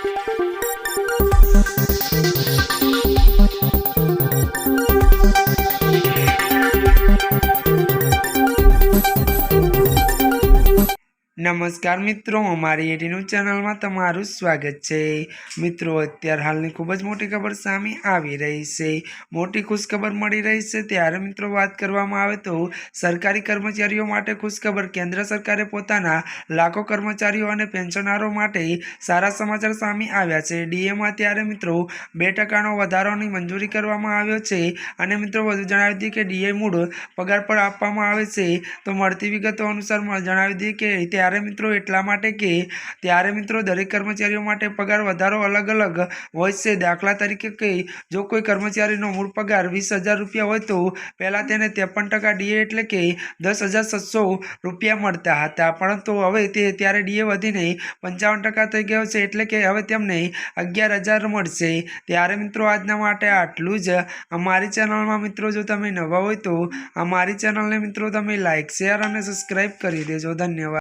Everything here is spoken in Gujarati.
Thank you. નમસ્કાર મિત્રો, અમારી એટીનું ચેનલમાં તમારું સ્વાગત છે. મિત્રો, અત્યારે હાલની ખૂબ જ મોટી ખબર સામે આવી રહી છે. મોટી ખુશખબર મળી રહી છે. ત્યારે મિત્રો, વાત કરવામાં આવે તો સરકારી કર્મચારીઓ માટે ખુશખબર કેન્દ્ર સરકારે પોતાના લાખો કર્મચારીઓ અને પેન્શનરો માટે સારા સમાચાર સામે આવ્યા છે. ડીએમાં ત્યારે મિત્રો, બે ટકાનો વધારોની મંજૂરી કરવામાં આવ્યો છે અને મિત્રો, વધુ જણાવી દઈએ કે ડીએ મૂળ પગાર પર આપવામાં આવે છે. તો મળતી વિગતો અનુસાર જણાવી દઈએ કે ત્યારે મિત્રો એટલા માટે કે ત્યારે મિત્રો દરેક કર્મચારીઓ માટે પગાર વધારો અલગ અલગ હોય છે. દાખલા તરીકે કે જો કોઈ કર્મચારીનો મૂળ પગાર વીસ હજાર રૂપિયા હોય તો પહેલાં તેને ત્રેપન ટકા ડીએ એટલે કે દસ હજાર સાતસો રૂપિયા મળતા હતા. પરંતુ હવે તે ત્યારે ડીએ વધીને પંચાવન ટકા થઈ ગયો છે એટલે કે હવે તેમને અગિયાર હજાર મળશે. ત્યારે મિત્રો આજના માટે આટલું જ. અમારી ચેનલમાં મિત્રો જો તમે નવા હોય તો અમારી ચેનલને મિત્રો તમે લાઇક શેર અને સબસ્ક્રાઈબ કરી દેજો. ધન્યવાદ.